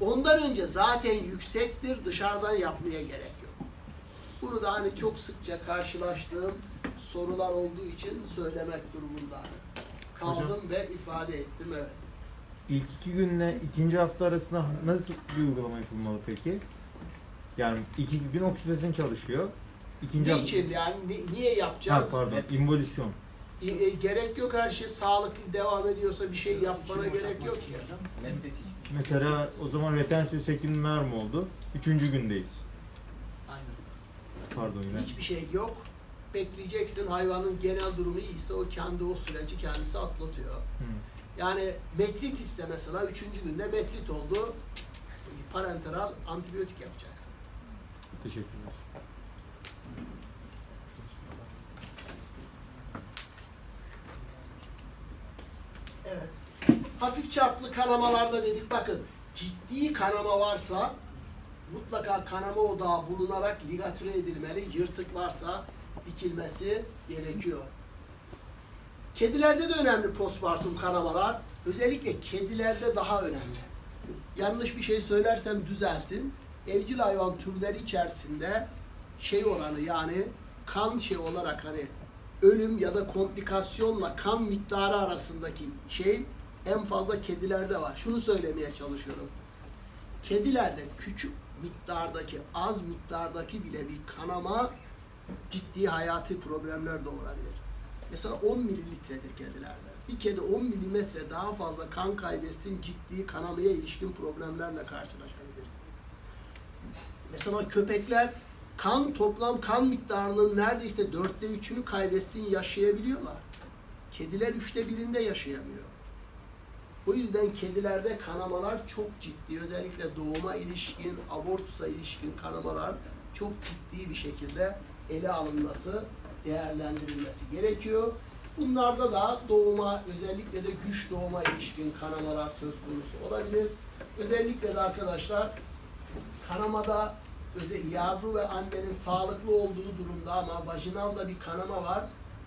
Ondan önce zaten yüksektir, dışarıdan yapmaya gerek yok. Bunu da hani çok sıkça karşılaştığım sorular olduğu için söylemek durumunda kaldım ve ifade ettim evet. İlk iki günle ikinci hafta arasında nasıl bir uygulama yapılmalı peki? Yani iki gün oksijesin çalışıyor. İkinci hafta... Niçin yani ni- niye Ha, yapacağız? pardon, involüsyon. E, e, gerek yok her şey sağlıklı devam ediyorsa bir şey yapmana gerek yok ki. Mesela o zaman retensiyon sekimler mi oldu? Üçüncü gündeyiz. Pardon yine. Hiçbir şey yok. Bekleyeceksin hayvanın genel durumu iyiyse o kendi o süreci kendisi atlatıyor. Hı. Yani metrit ise mesela üçüncü günde metrit oldu. Parenteral antibiyotik yapacaksın. Teşekkürler. Evet. Hafif çarplı kanamalarda dedik bakın ciddi kanama varsa mutlaka kanama odağı bulunarak ligatüre edilmeli. Yırtık varsa dikilmesi gerekiyor. Kedilerde de önemli postpartum kanamalar. Özellikle kedilerde daha önemli. Yanlış bir şey söylersem düzeltin. Evcil hayvan türleri içerisinde şey olanı yani kan şey olarak hani ölüm ya da komplikasyonla kan miktarı arasındaki şey en fazla kedilerde var. Şunu söylemeye çalışıyorum. Kedilerde küçük miktardaki, az miktardaki bile bir kanama ciddi hayati problemler doğurabilir. Mesela 10 mililitredir kedilerde. Bir kedi 10 milimetre daha fazla kan kaybetsin ciddi kanamaya ilişkin problemlerle karşılaşabilirsin. Mesela köpekler kan toplam kan miktarının neredeyse dörtte üçünü kaybetsin yaşayabiliyorlar. Kediler üçte birinde yaşayamıyor. O yüzden kedilerde kanamalar çok ciddi. Özellikle doğuma ilişkin, abortusa ilişkin kanamalar çok ciddi bir şekilde ele alınması, değerlendirilmesi gerekiyor. Bunlarda da doğuma, özellikle de güç doğuma ilişkin kanamalar söz konusu olabilir. Özellikle de arkadaşlar kanamada yavru ve annenin sağlıklı olduğu durumda ama vajinalda bir kanama var.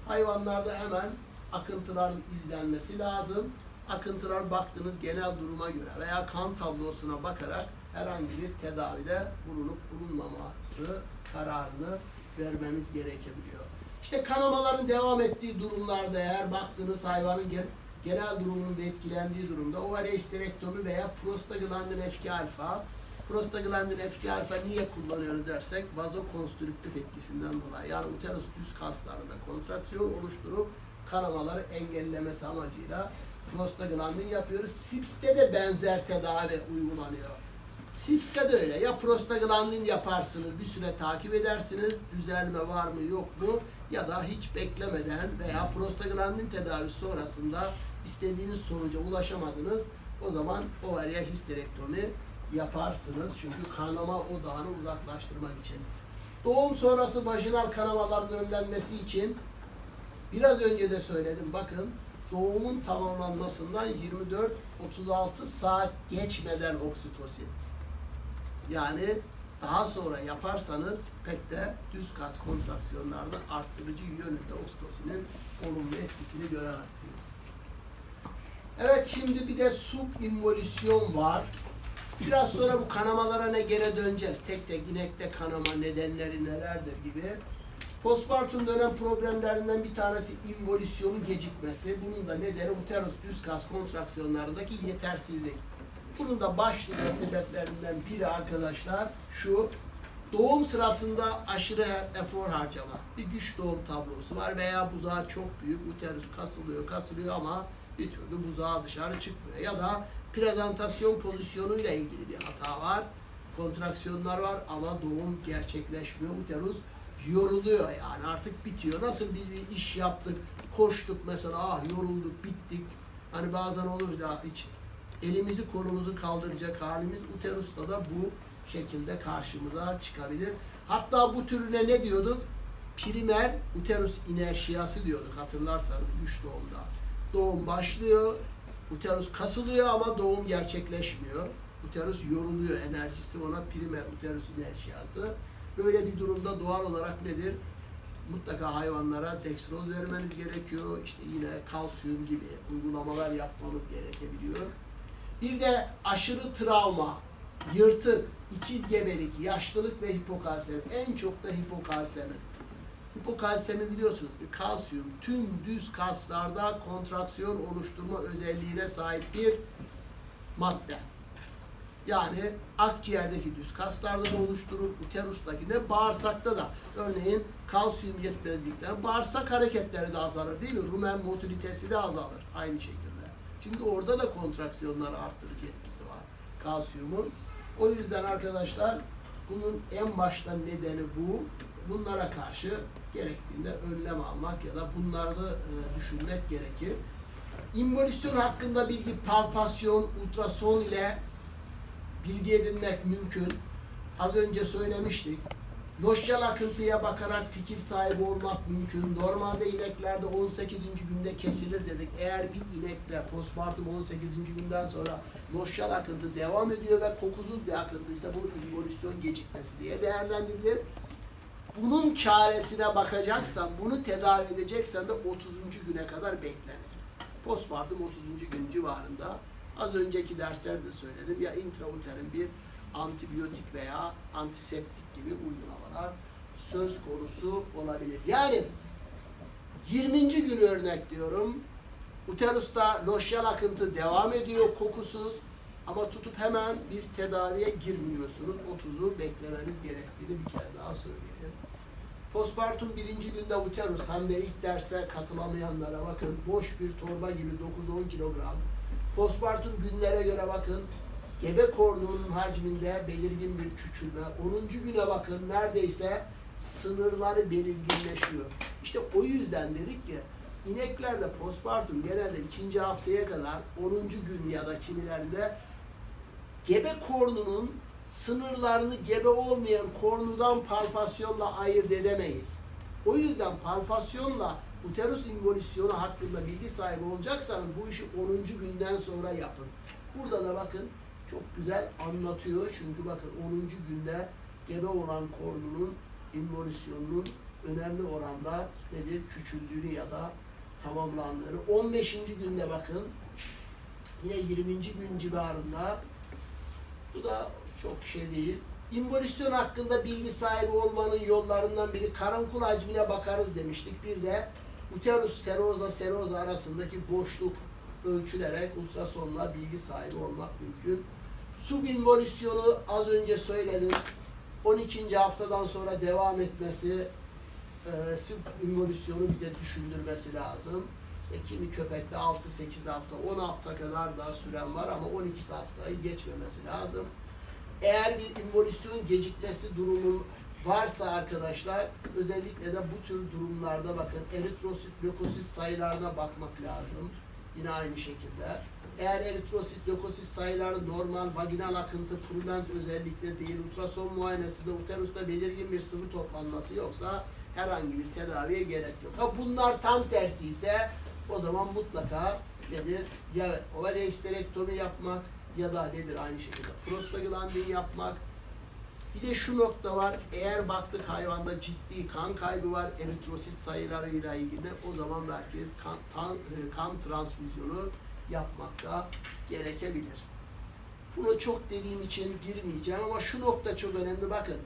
Hayvanlarda hemen akıntıların izlenmesi lazım. Akıntılar baktığınız genel duruma göre veya kan tablosuna bakarak herhangi bir tedavide bulunup bulunmaması kararını vermeniz gerekebiliyor. İşte kanamaların devam ettiği durumlarda eğer baktığınız hayvanın gen- genel durumunun da etkilendiği durumda ovarya histerektomi veya prostaglandin F2 alfa Prostaglandin F2 alfa niye kullanıyoruz dersek vazokonstrüktif etkisinden dolayı yani uterus düz kaslarında kontraksiyon oluşturup kanamaları engellemesi amacıyla prostaglandin yapıyoruz. SIPS'te de benzer tedavi uygulanıyor. SIPS'te de öyle. Ya prostaglandin yaparsınız, bir süre takip edersiniz, düzelme var mı yok mu ya da hiç beklemeden veya prostaglandin tedavisi sonrasında istediğiniz sonuca ulaşamadınız. O zaman ovarya histerektomi yaparsınız. Çünkü kanama odağını uzaklaştırmak için. Doğum sonrası vajinal kanamaların önlenmesi için biraz önce de söyledim bakın doğumun tamamlanmasından 24-36 saat geçmeden oksitosin. Yani daha sonra yaparsanız pek de düz kas kontraksiyonlarda arttırıcı yönünde oksitosinin olumlu etkisini göremezsiniz. Evet şimdi bir de subinvolüsyon var. Biraz sonra bu kanamalara ne gene döneceğiz. Tek tek inekte kanama nedenleri nelerdir gibi. Postpartum dönem problemlerinden bir tanesi involüsyonun gecikmesi. Bunun da nedeni uterus düz kas kontraksiyonlarındaki yetersizlik. Bunun da başlıca sebeplerinden biri arkadaşlar şu. Doğum sırasında aşırı efor harcama. Bir güç doğum tablosu var veya buzağı çok büyük, uterus kasılıyor, kasılıyor ama bir türlü buzağı dışarı çıkmıyor. Ya da prezentasyon pozisyonuyla ilgili bir hata var. Kontraksiyonlar var ama doğum gerçekleşmiyor. Uterus yoruluyor yani artık bitiyor. Nasıl biz bir iş yaptık, koştuk mesela ah yorulduk, bittik. Hani bazen olur da hiç elimizi kolumuzu kaldıracak halimiz uterusta da bu şekilde karşımıza çıkabilir. Hatta bu türüne ne diyorduk? Primer uterus inerşiyası diyorduk hatırlarsanız güç doğumda. Doğum başlıyor, uterus kasılıyor ama doğum gerçekleşmiyor. Uterus yoruluyor, enerjisi ona primer uterus inerşiyası. Böyle bir durumda doğal olarak nedir? Mutlaka hayvanlara dextroz vermeniz gerekiyor. İşte yine kalsiyum gibi uygulamalar yapmamız gerekebiliyor. Bir de aşırı travma yırtık, ikiz gebelik, yaşlılık ve hipokalsemi. En çok da hipokalsemi. Hipokalsemi biliyorsunuz ki kalsiyum tüm düz kaslarda kontraksiyon oluşturma özelliğine sahip bir madde. Yani akciğerdeki düz kaslarda da oluşturur, uterustaki de bağırsakta da. Örneğin kalsiyum yetmezlikten bağırsak hareketleri de azalır değil mi? Rumen motilitesi de azalır aynı şekilde. Çünkü orada da kontraksiyonları arttırıcı etkisi var kalsiyumun. O yüzden arkadaşlar bunun en başta nedeni bu. Bunlara karşı gerektiğinde önlem almak ya da bunları e, düşünmek gerekir. İmmolisyon hakkında bilgi palpasyon, ultrason ile bilgi edinmek mümkün. Az önce söylemiştik. Loşyal akıntıya bakarak fikir sahibi olmak mümkün. Normalde ineklerde 18. günde kesilir dedik. Eğer bir inekte postpartum 18. günden sonra loşyal akıntı devam ediyor ve kokusuz bir akıntıysa bu involüsyon gecikmesi diye değerlendirilir. Bunun çaresine bakacaksan, bunu tedavi edeceksen de 30. güne kadar beklenir. Postpartum 30. gün civarında az önceki derslerde söyledim ya intrauterin bir antibiyotik veya antiseptik gibi uygulamalar söz konusu olabilir. Yani 20. gün örnek diyorum. Uterusta loşyal akıntı devam ediyor kokusuz ama tutup hemen bir tedaviye girmiyorsunuz. 30'u beklemeniz gerektiğini bir kere daha söyleyelim. Postpartum birinci günde uterus hem de ilk derse katılamayanlara bakın boş bir torba gibi 9-10 kilogram. Postpartum günlere göre bakın gebe kornuğunun hacminde belirgin bir küçülme. 10. güne bakın neredeyse sınırları belirginleşiyor. İşte o yüzden dedik ki ineklerde postpartum genelde ikinci haftaya kadar 10. gün ya da kimilerinde gebe kornunun sınırlarını gebe olmayan kornudan palpasyonla ayırt edemeyiz. O yüzden palpasyonla uterus involüsyonu hakkında bilgi sahibi olacaksanız bu işi 10. günden sonra yapın. Burada da bakın çok güzel anlatıyor çünkü bakın 10. günde gebe olan kornunun involüsyonunun önemli oranda nedir? Küçüldüğünü ya da tamamlandığını. 15. günde bakın yine 20. gün civarında bu da çok şey değil. İnvolüsyon hakkında bilgi sahibi olmanın yollarından biri karankul hacmine bakarız demiştik. Bir de uterus seroza seroza arasındaki boşluk ölçülerek ultrasonla bilgi sahibi olmak mümkün. Subinvolüsyonu az önce söyledim. 12. haftadan sonra devam etmesi e, subinvolüsyonu bize düşündürmesi lazım. İşte kimi köpekte 6-8 hafta, 10 hafta kadar daha süren var ama 12 haftayı geçmemesi lazım. Eğer bir involüsyon gecikmesi durumun varsa arkadaşlar özellikle de bu tür durumlarda bakın eritrosit, lökosit sayılarına bakmak lazım. Yine aynı şekilde. Eğer eritrosit, lökosit sayıları normal, vaginal akıntı, purulent özellikle değil, ultrason muayenesinde uterusta belirgin bir sıvı toplanması yoksa herhangi bir tedaviye gerek yok. Ha bunlar tam tersi ise o zaman mutlaka nedir? Ya ovarya histerektomi yapmak ya da nedir aynı şekilde prostaglandin yapmak. Bir de şu nokta var. Eğer baktık hayvanda ciddi kan kaybı var eritrosit sayılarıyla ilgili o zaman belki kan, tan- e, kan transfüzyonu yapmak da gerekebilir. Bunu çok dediğim için girmeyeceğim ama şu nokta çok önemli bakın.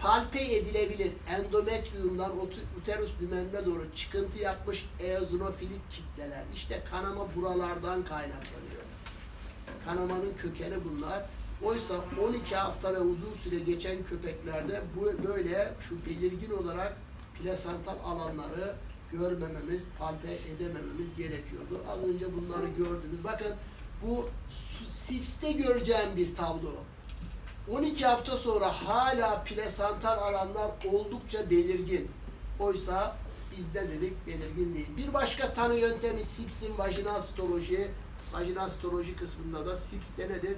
Palpe edilebilir endometriumdan ut- uterus lümenine doğru çıkıntı yapmış eozinofilik kitleler. İşte kanama buralardan kaynaklanıyor. Kanamanın kökeni bunlar. Oysa 12 hafta ve uzun süre geçen köpeklerde bu böyle şu belirgin olarak plasental alanları görmememiz, palpe edemememiz gerekiyordu. Az önce bunları gördünüz. Bakın bu SIPS'te göreceğim bir tablo. 12 hafta sonra hala plasental alanlar oldukça belirgin. Oysa biz ne dedik belirgin değil. Bir başka tanı yöntemi SIPS'in vajinastoloji. Vajinastoloji kısmında da SIPS'te nedir?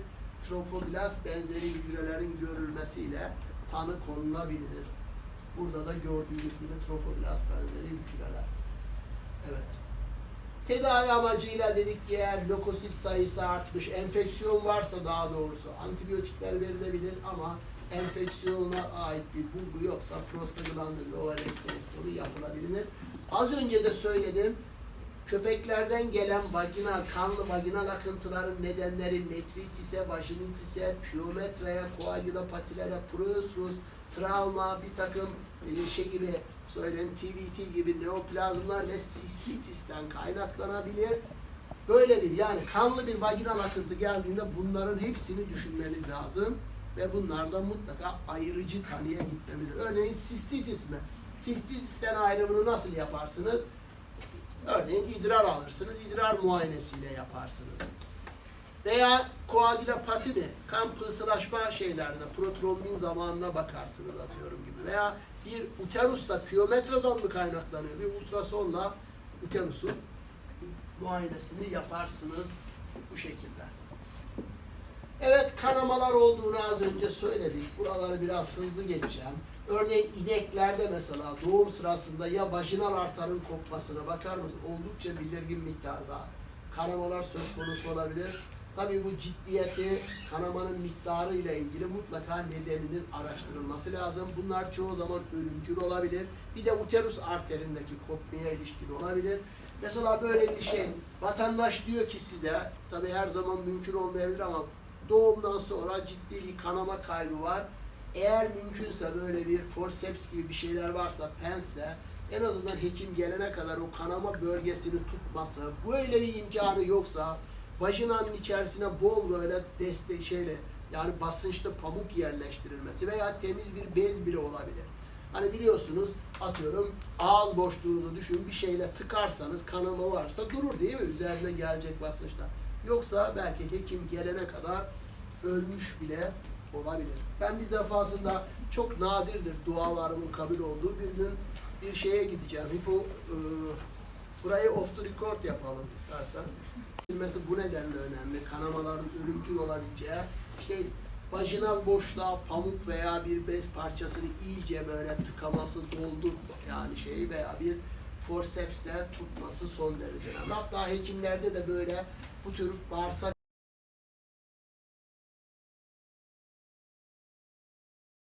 Trofoblast benzeri hücrelerin görülmesiyle tanı konulabilir. Burada da gördüğünüz gibi trofoblast benzeri hücreler. Evet. Tedavi amacıyla dedik ki eğer lökosit sayısı artmış, enfeksiyon varsa daha doğrusu antibiyotikler verilebilir ama enfeksiyona ait bir bulgu yoksa prostaglandin ve ovaresterektomi yapılabilir. Az önce de söyledim, Köpeklerden gelen vaginal, kanlı vaginal akıntıların nedenleri metritise, vajinitise, piyometraya, koagülopatilere, proesrus, travma, bir takım e, şey gibi söyleyin TVT gibi neoplazmlar ve sistitisten kaynaklanabilir. Böyle bir yani kanlı bir vaginal akıntı geldiğinde bunların hepsini düşünmeniz lazım ve bunlardan mutlaka ayrıcı tanıya gitmemiz. Örneğin sistitis mi? Sistitisten ayrımını nasıl yaparsınız? Örneğin idrar alırsınız, idrar muayenesiyle yaparsınız. Veya koagülopati mi? Kan pıhtılaşma şeylerine, protrombin zamanına bakarsınız atıyorum gibi. Veya bir uterusla piyometradan mı kaynaklanıyor? Bir ultrasonla uterusun muayenesini yaparsınız bu şekilde. Evet kanamalar olduğunu az önce söyledik. Buraları biraz hızlı geçeceğim. Örneğin ineklerde mesela doğum sırasında ya vajinal artarın kopmasına bakar mısınız? Oldukça belirgin miktarda kanamalar söz konusu olabilir. Tabii bu ciddiyeti, kanamanın miktarı ile ilgili mutlaka nedeninin araştırılması lazım. Bunlar çoğu zaman ölümcül olabilir. Bir de uterus arterindeki kopmaya ilişkin olabilir. Mesela böyle bir şey, vatandaş diyor ki size, tabii her zaman mümkün olmayabilir ama doğumdan sonra ciddi bir kanama kaybı var. Eğer mümkünse böyle bir forceps gibi bir şeyler varsa, pense, en azından hekim gelene kadar o kanama bölgesini tutması, böyle bir imkanı yoksa, vajinanın içerisine bol böyle destek şeyle, yani basınçlı pamuk yerleştirilmesi veya temiz bir bez bile olabilir. Hani biliyorsunuz atıyorum ağız boşluğunu düşün bir şeyle tıkarsanız kanama varsa durur değil mi? Üzerine gelecek basınçla. Yoksa belki hekim gelene kadar ölmüş bile olabilir. Ben bir defasında çok nadirdir dualarımın kabul olduğu bir gün bir şeye gideceğim. Hipo, e, burayı off the record yapalım istersen. Bilmesi bu nedenle önemli. Kanamaların ölümcül olabileceği işte vajinal boşluğa pamuk veya bir bez parçasını iyice böyle tıkaması, doldur yani şey veya bir forcepsle tutması son derece. Hatta hekimlerde de böyle bu tür bağırsak